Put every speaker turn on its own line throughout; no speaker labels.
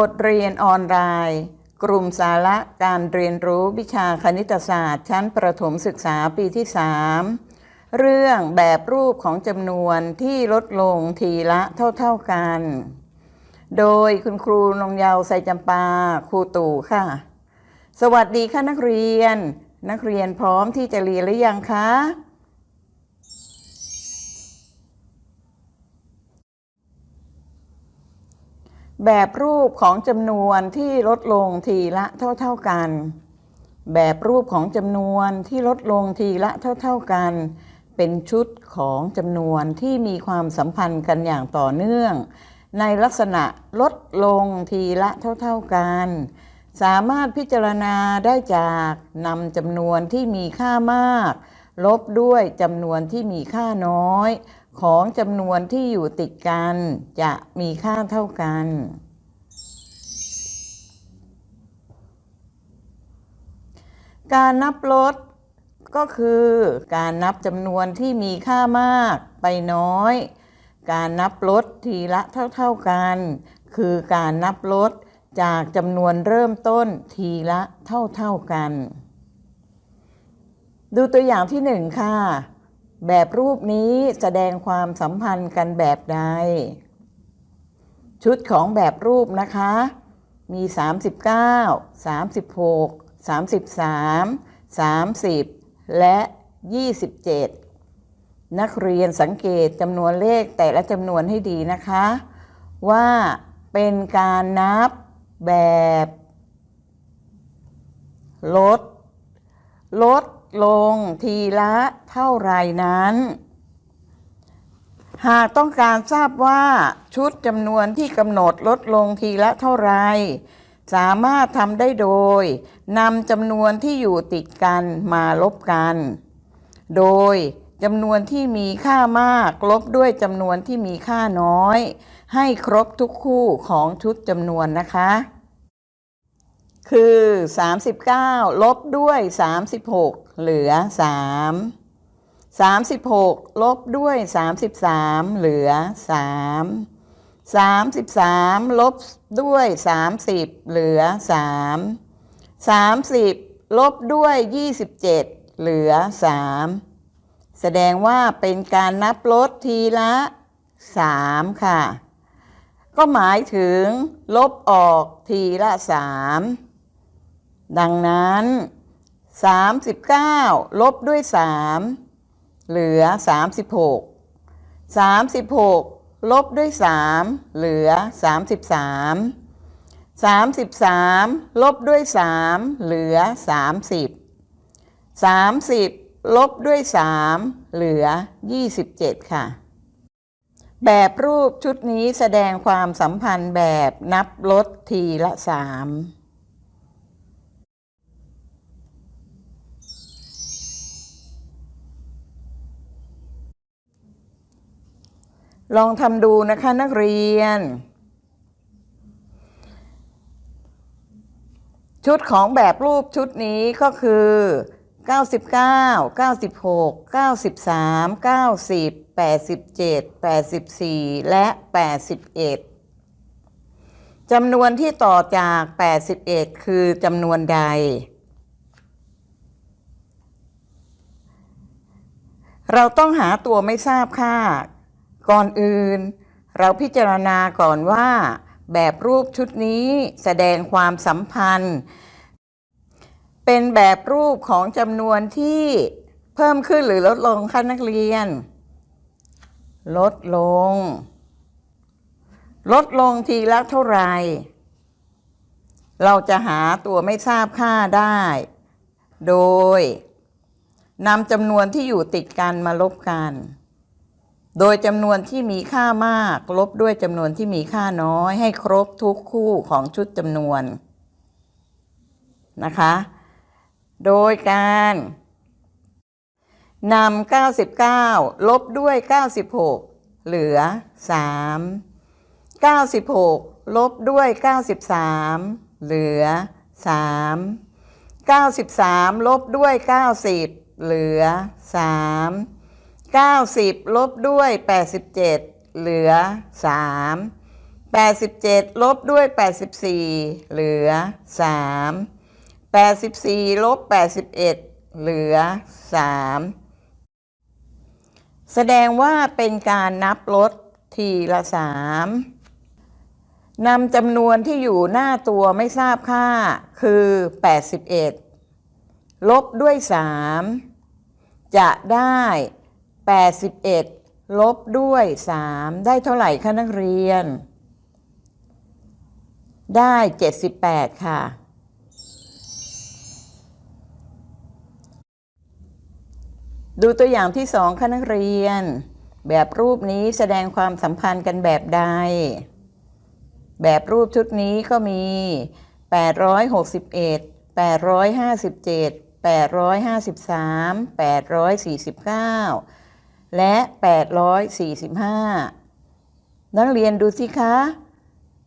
บทเรียนออนไลน์ กลุ่มสาระการเรียนรู้วิชาคณิตศาสตร์ ชั้นประถมศึกษาปีที่ 3 เรื่องแบบรูปของจำนวนที่ลดลงทีละเท่า ๆกัน โดยคุณครูนงเยาวไซจำปาครูตู่ค่ะ สวัสดีค่ะนักเรียน นักเรียนพร้อมที่จะเรียนหรือยังคะ แบบรูปของจำนวนที่ลดลงทีละเท่าๆกัน แบบรูปของจำนวนที่ลดลงทีละเท่าๆกัน เป็นชุดของจำนวนที่มีความสัมพันธ์กันอย่างต่อเนื่อง ในลักษณะลดลงทีละเท่าๆกัน สามารถพิจารณาได้จากนำจำนวนที่มีค่ามาก ลบด้วยจำนวนที่มีค่าน้อย ของจำนวนที่อยู่ติดกันจะมีค่าเท่ากัน การนับลดก็คือการนับจำนวนที่มีค่ามากไปน้อย การนับลดทีละเท่าๆกัน คือการนับลดจากจำนวนเริ่มต้นทีละเท่าๆกัน ดูตัวอย่างที่หนึ่งค่ะ แบบรูปนี้แสดงความสัมพันธ์กันแบบใด ชุดของแบบรูปนะคะ มี 39 36 33 30 และ 27 นักเรียนสังเกตจำนวนเลขแต่ละจำนวนให้ดีนะคะ ว่าเป็นการนับแบบลดลด ลงทีละเท่าไรนั้น หากต้องการทราบว่าชุดจำนวนที่กำหนดลดลงทีละเท่าไร สามารถทำได้โดยนำจำนวนที่อยู่ติดกันมาลบกัน โดยจำนวนที่มีค่ามากลบด้วยจำนวนที่มีค่าน้อย ให้ครบทุกคู่ของชุดจำนวนนะคะ คือ 39 ลบด้วย 36 เหลือ 3 36 ลบด้วย 33 เหลือ 3 33 ลบด้วย 30 เหลือ 3 30 ลบด้วย 27 เหลือ 3 แสดงว่าเป็นการนับลดทีละ 3 ค่ะ ก็หมายถึงลบออกทีละ 3 ดังนั้น 39 ลบด้วย 3 เหลือ 36 36 ลบด้วย 3 เหลือ 33 33 ลบด้วย 3 เหลือ 30 30 ลบด้วย 3 เหลือ 27 ค่ะ แบบรูปชุดนี้แสดงความสัมพันธ์แบบนับลดทีละ 3 ลองทำดูนะคะนักเรียน ชุดของแบบรูปชุดนี้ก็คือ 99 96 93 90 87 84 และ 81จำนวนที่ต่อจาก 81 คือจำนวนใด เราต้องหาตัวไม่ทราบค่า ก่อนอื่น เราพิจารณาก่อนว่า แบบรูปชุดนี้แสดงความสัมพันธ์ เป็นแบบรูปของจำนวนที่เพิ่มขึ้นหรือลดลงคะนักเรียน ลดลง ลดลงทีละเท่าไหร่ เราจะหาตัวไม่ทราบค่าได้ โดยนำจำนวนที่อยู่ติดกันมาลบกัน โดยจำนวนที่มีค่ามาก ลบด้วยจำนวนที่มีค่าน้อยให้ครบทุกคู่ของชุดจำนวนนะคะ โดยการนำ99 ลบด้วย 96 เหลือ 3 96 ลบด้วย 93 เหลือ 3 93 ลบด้วย 90 เหลือ 3 90 ลบด้วย 87 เหลือ 3 87 ลบด้วย 84 เหลือ 3 84 ลบ 81 เหลือ 3 แสดงว่าเป็นการนับลดทีละ 3 นำจำนวนที่อยู่หน้าตัวไม่ทราบค่าคือ 81 ลบด้วย 3 จะได้ 81 ลบด้วย 3 ได้เท่าไหร่คะนักเรียน ได้ 78 ค่ะ ดูตัวอย่างที่สองค่ะนักเรียน แบบรูปนี้แสดงความสัมพันธ์กันแบบใด แบบรูปชุดนี้ก็มี 861 857 853 849 และ 845 นักเรียนดูสิคะ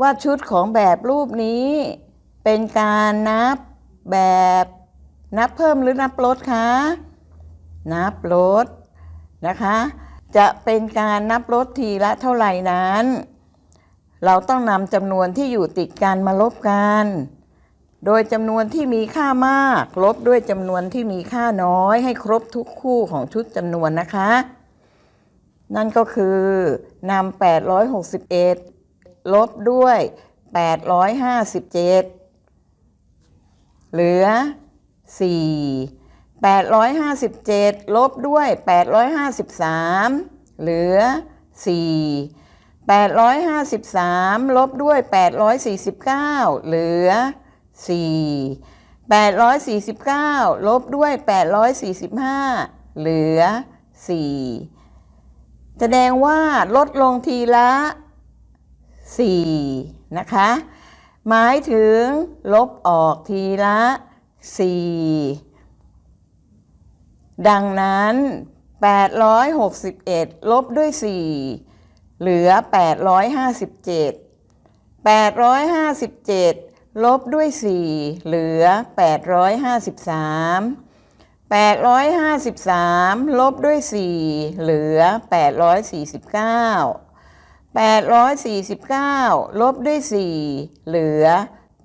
ว่าชุดของแบบรูปนี้ เป็นการนับแบบนับเพิ่มหรือนับลดคะ นับลดนะคะ จะเป็นการนับลดทีละเท่าไหร่นั้น เราต้องนำจำนวนที่อยู่ติดกันมาลบกัน โดยจำนวนที่มีค่ามาก ลบด้วยจำนวนที่มีค่าน้อยให้ครบทุกคู่ของชุดจำนวนนะคะ นั่นก็คือนำ861 ลบด้วย 857 เหลือ 4 857 ลบด้วย 853 เหลือ 4 853 ลบด้วย 849 เหลือ 4 849 ลบด้วย 845 เหลือ 4 แสดงว่าลดลงทีละ 4 นะคะ หมายถึงลบออกทีละ 4 ดังนั้น 861 ลบด้วย 4 เหลือ 857 857 ลบด้วย 4 เหลือ 853 853 ลบด้วย 4 เหลือ 849 849 ลบด้วย 4 เหลือ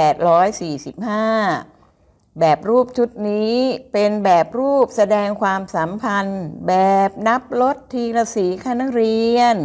845 แบบรูปชุดนี้เป็นแบบรูปแสดงความสัมพันธ์ แบบนับลดทีละสีค่ะนักเรียน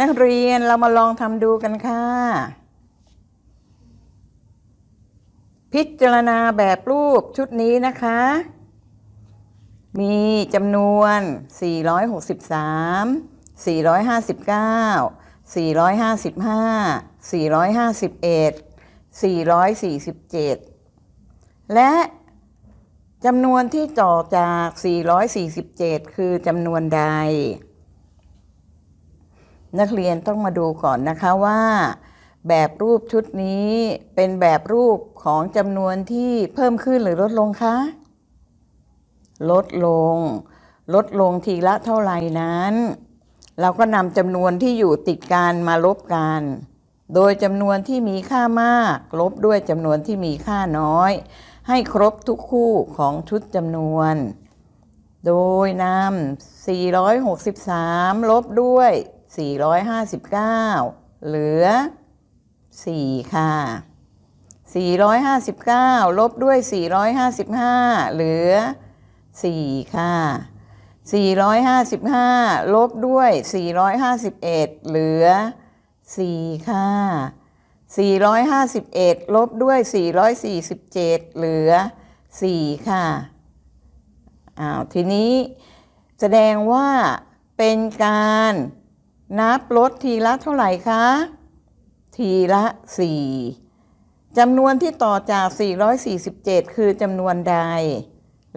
นักเรียนเรามาลองทำดูกันค่ะ พิจารณาแบบรูปชุดนี้นะคะ มีจำนวน 463 459 455 451 447 และจำนวนที่ต่อจาก 447 คือจำนวนใด นักเรียนต้องมาดูก่อนนะคะว่า แบบรูปชุดนี้เป็นแบบรูปของจำนวนที่เพิ่มขึ้นหรือลดลงคะ ลดลง ลดลงทีละเท่าไหร่นั้น เราก็นำจำนวนที่อยู่ติดกันมาลบกัน โดยจำนวนที่มีค่ามาก ลบด้วยจำนวนที่มีค่าน้อย ให้ครบทุกคู่ของชุดจำนวน โดยนำ463 ลบด้วย 459 เหลือ 4 ค่ะ 459 ลบด้วย 455 เหลือ 4 ค่ะ 455 ลบด้วย 451 เหลือ 4 ค่ะ 451 ลบด้วย 447 เหลือ 4 ค่ะ อ้าว ทีนี้แสดงว่าเป็นการ นับลดทีละเท่าไหร่คะ ทีละ 4จำนวนที่ต่อจาก 447 คือจำนวนใด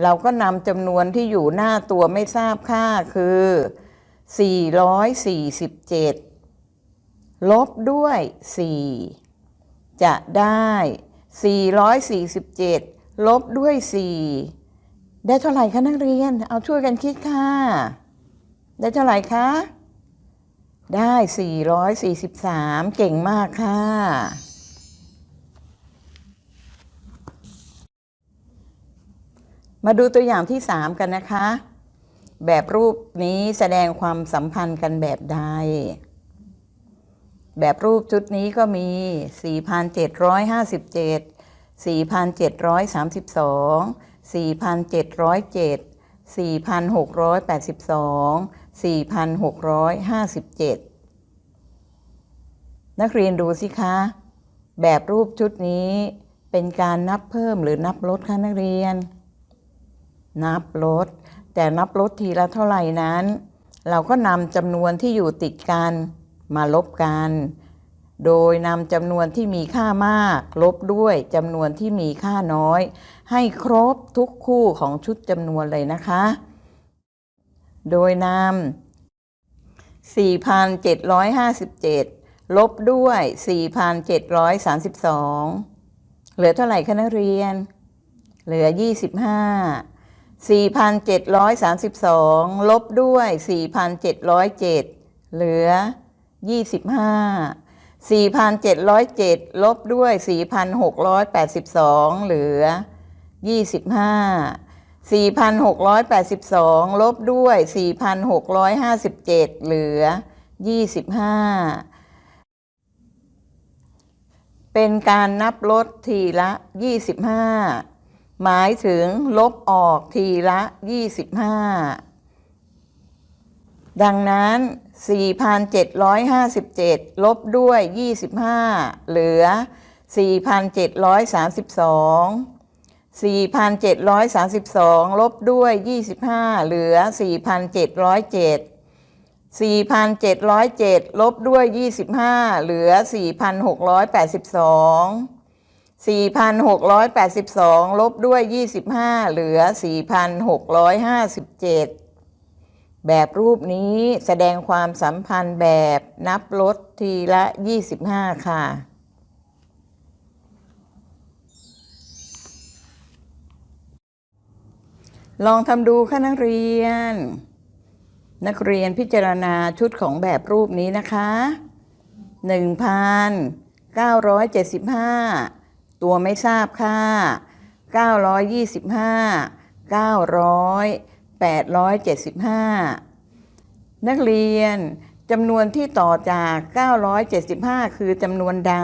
เราก็นำจำนวนที่อยู่หน้าตัวไม่ทราบค่าคือ 447 ลบด้วย 4 จะได้ 447 ลบด้วย 4 ได้เท่าไหร่คะนักเรียน เอาช่วยกันคิดค่ะ ได้เท่าไหร่คะ ได้ 443 เก่งมากค่ะ มาดูตัวอย่างที่ 3 กันนะคะ แบบรูปนี้แสดงความสัมพันธ์กันแบบใด แบบรูปชุดนี้ก็มี 4,757 4,732 4,707 4,682 4,657 นักเรียนดูสิคะ แบบรูปชุดนี้เป็นการนับเพิ่มหรือนับลดคะนักเรียน นับลด แต่นับลดทีละเท่าไหร่นั้น เราก็นำจำนวนที่อยู่ติดกันมาลบกัน โดยนำจำนวนที่มีค่ามาก ลบด้วยจำนวนที่มีค่าน้อย ให้ครบทุกคู่ของชุดจำนวนเลยนะคะ โดยนำ4,757 ลบด้วย 4,732 เหลือเท่าไหร่คะนักเรียน เหลือ 25 4,732 ลบด้วย 4,707 เหลือ 25 4,707 ลบด้วย 4,682 เหลือ 25 4,682 ลบด้วย 4,657 เหลือ 25 เป็นการนับลดทีละ 25 หมายถึงลบออกทีละ 25 ดังนั้น 4,757 ลบด้วย 25 เหลือ 4,732 4,732 ลบด้วย 25 เหลือ 4,707 4,707 ลบด้วย 25 เหลือ 4,682 4,682 ลบด้วย 25 เหลือ 4,657 แบบรูปนี้แสดงความสัมพันธ์แบบนับลดทีละ 25 ค่ะ ลองทำดูค่ะนักเรียน นักเรียนพิจารณาชุดของแบบรูปนี้นะคะ 1,975 ตัวไม่ทราบค่ะ 925 900 875 นักเรียนจำนวนที่ต่อจาก 975 คือจำนวนใด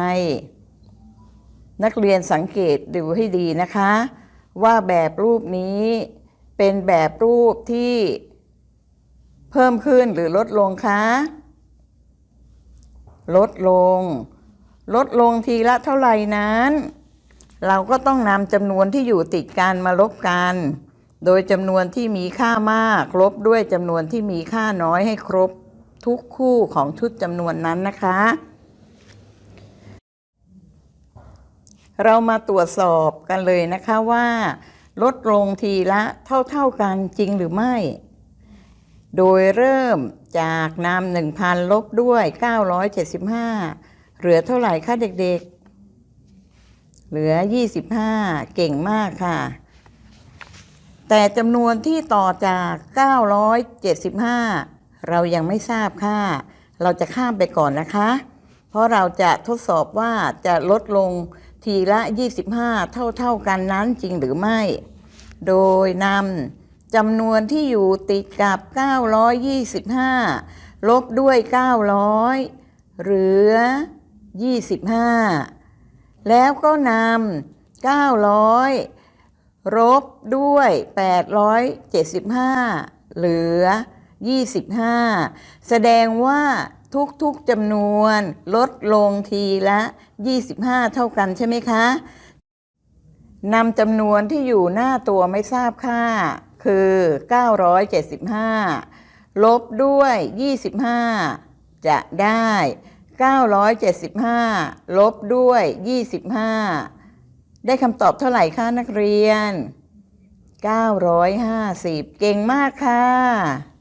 นักเรียนสังเกตดูให้ดีนะคะ ว่าแบบรูปนี้ เป็นแบบรูปที่เพิ่มขึ้นหรือลดลงคะ ลดลง ลดลงทีละเท่าไหร่นั้น เราก็ต้องนำจำนวนที่อยู่ติดกันมาลบกัน โดยจำนวนที่มีค่ามาก ลบด้วยจำนวนที่มีค่าน้อยให้ครบทุกคู่ของชุดจำนวนนั้นนะคะ เรามาตรวจสอบกันเลยนะคะว่า ลดลงทีละเท่าๆกันจริงหรือไม่ โดยเริ่มจากนำหนึ่งพันลบด้วย 975 เหลือเท่าไหร่คะเด็กๆ เหลือ 25 เก่งมากค่ะ แต่จำนวนที่ต่อจาก 975 เรายังไม่ทราบค่ะ เราจะข้ามไปก่อนนะคะ เพราะเราจะทดสอบว่าจะลดลง ทีละ 25 เท่าๆกันนั้นจริงหรือไม่ โดยนำจำนวนที่อยู่ติดกับ 925 ลบด้วย 900 เหลือ 25 แล้วก็นำ 900ลบด้วย 875 เหลือ 25 แสดงว่า ทุกๆจำนวนลดลงทีละ 25 เท่ากันใช่ไหมคะนำจำนวนที่อยู่หน้าตัวไม่ทราบค่า คือ 975 ลบด้วย 25 จะได้ 975 ลบด้วย 25 ได้คำตอบเท่าไหร่คะนักเรียน 950 เก่งมากค่ะ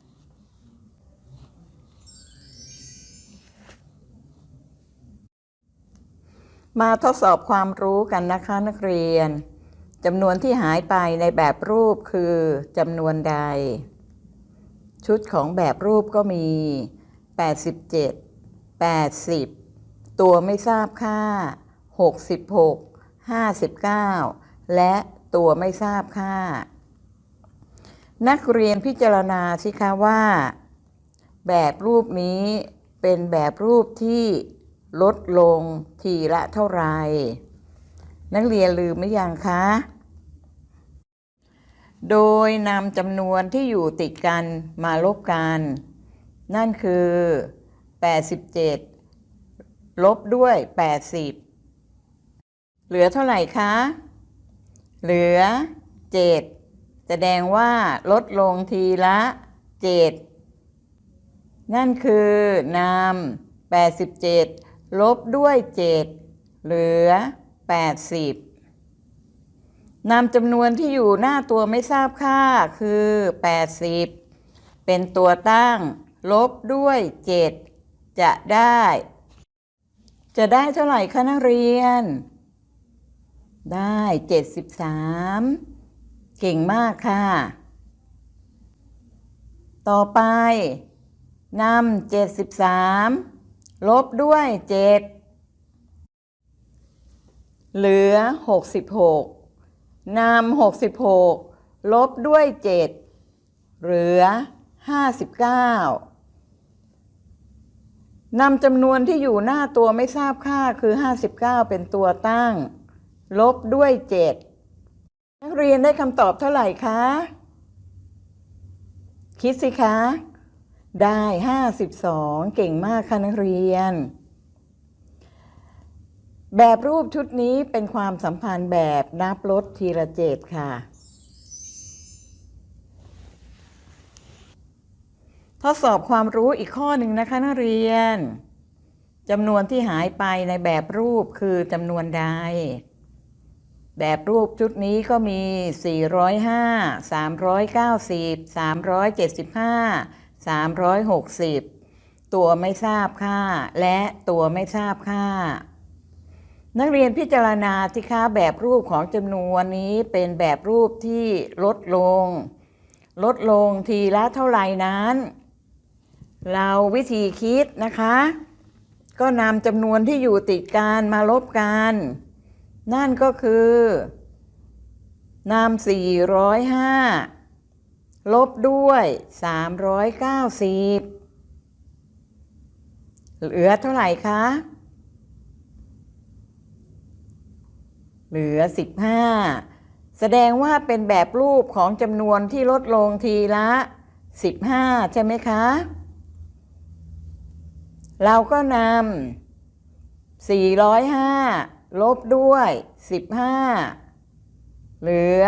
มาทดสอบความรู้กันนะคะนักเรียนจำนวนที่หายไปในแบบรูปคือจำนวนใด ชุดของแบบรูปก็มี 87 80 ตัวไม่ทราบค่า 66 59 และตัวไม่ทราบค่า นักเรียนพิจารณาสิคะว่า แบบรูปนี้เป็นแบบรูปที่ ลดลงทีละเท่าไหร่ นักเรียนลืมไหมยังคะ โดยนำจำนวนที่อยู่ติดกันมาลบกัน นั่นคือ 87 ลบด้วย 80 เหลือเท่าไหร่คะ เหลือ 7 แสดงว่าลดลงทีละ 7 นั่นคือนำ87 ลบด้วย 7 เหลือ 80นำจำนวนที่อยู่หน้าตัวไม่ทราบค่าคือ 80 เป็นตัวตั้ง ลบด้วย 7 จะได้ จะได้เท่าไหร่คะนักเรียน ได้ 73 เก่งมากค่ะ ต่อไปนำ73 ลบด้วย7เหลือ 66นำ66 ลบด้วย 7 เหลือ 59นำจำนวนที่อยู่หน้าตัวไม่ทราบค่าคือ 59 เป็นตัวตั้ง ลบด้วย 7 นักเรียนได้คำตอบเท่าไหร่คะ คิดสิคะ ได้ 52 เก่งมากค่ะนักเรียน แบบรูปชุดนี้เป็นความสัมพันธ์แบบนับลดทีละเจ็ดค่ะ ทดสอบความรู้อีกข้อหนึ่งนะคะนักเรียนจำนวนที่หายไปในแบบรูปคือจำนวนใด แบบรูปชุดนี้ก็มี 405 390 375 360 ตัวไม่ทราบค่า และตัวไม่ทราบค่า นักเรียนพิจารณาที่ค่าแบบรูปของจำนวนนี้เป็นแบบรูปที่ลดลง ลดลงทีละเท่าไหร่นั้น เราวิธีคิดนะคะ ก็นำจำนวนที่อยู่ติดกันมาลบกัน นั่นก็คือนำ405 ลบด้วย 390 เหลือเท่าไหร่คะ เหลือ 15 แสดงว่าเป็นแบบรูปของจำนวนที่ลดลงทีละ 15 ใช่ไหมคะ เราก็นำ 405 ลบด้วย 15 เหลือ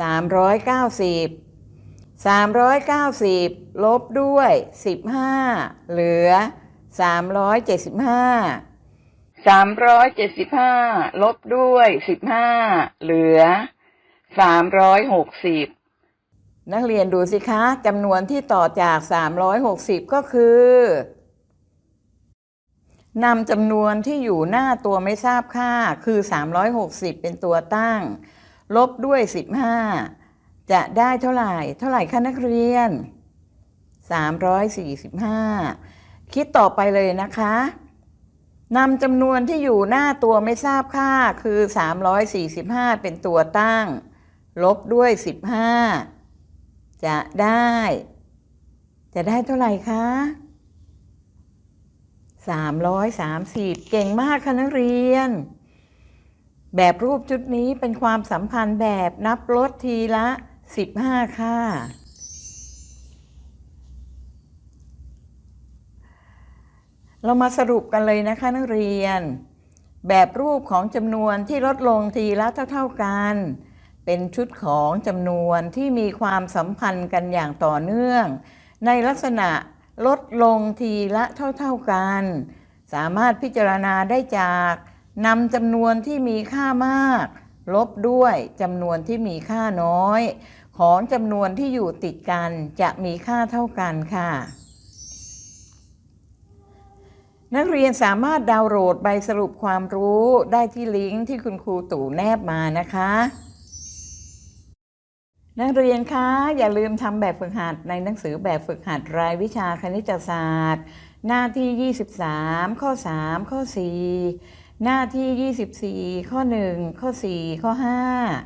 390 390 ลบด้วย 15 เหลือ 375 375 ลบด้วย 15 เหลือ 360 นักเรียนดูสิคะจำนวนที่ต่อจาก 360 ก็คือนำจำนวนที่อยู่หน้าตัวไม่ทราบค่าคือ 360 เป็นตัวตั้ง ลบด้วย 15 จะได้เท่าไหร่ เท่าไหร่คะนักเรียน 345 คิดต่อไปเลยนะคะนำจำนวนที่อยู่หน้าตัวไม่ทราบค่าคือ 345 เป็นตัวตั้ง ลบด้วย 15 จะได้ จะได้เท่าไหร่คะ330 เก่งมากค่ะนักเรียน แบบรูปชุดนี้เป็นความสัมพันธ์แบบนับลดทีละ 15 ค่า เรามาสรุปกันเลยนะคะนักเรียน แบบรูปของจำนวนที่ลดลงทีละเท่าๆกัน เป็นชุดของจำนวนที่มีความสัมพันธ์กันอย่างต่อเนื่อง ในลักษณะลดลงทีละเท่าๆกัน สามารถพิจารณาได้จาก นำจำนวนที่มีค่ามาก ลบด้วยจำนวนที่มีค่าน้อย ของจำนวนที่อยู่ติดกันจะมีค่าเท่ากันค่ะ นักเรียนสามารถดาวน์โหลดใบสรุปความรู้ได้ที่ลิงก์ที่คุณครูตู่แนบมานะคะ นักเรียนคะอย่าลืมทำแบบฝึกหัดในหนังสือแบบฝึกหัดรายวิชาคณิตศาสตร์ หน้าที่ 23 ข้อ 3 ข้อ 4 หน้าที่ 24 ข้อ 1 ข้อ 4 ข้อ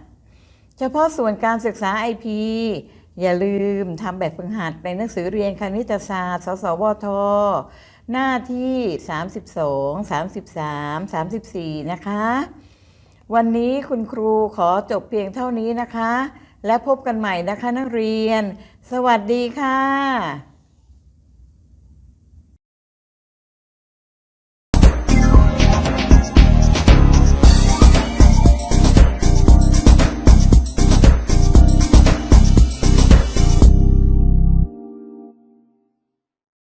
5 เฉพาะส่วนการศึกษา IP อย่าลืมทำแบบฝึกหัดในหนังสือเรียนคณิตศาสตร์ สสวท หน้าที่ 32 33 34 นะคะ วันนี้คุณครูขอจบเพียงเท่านี้นะคะ และพบกันใหม่นะคะนักเรียน สวัสดีค่ะ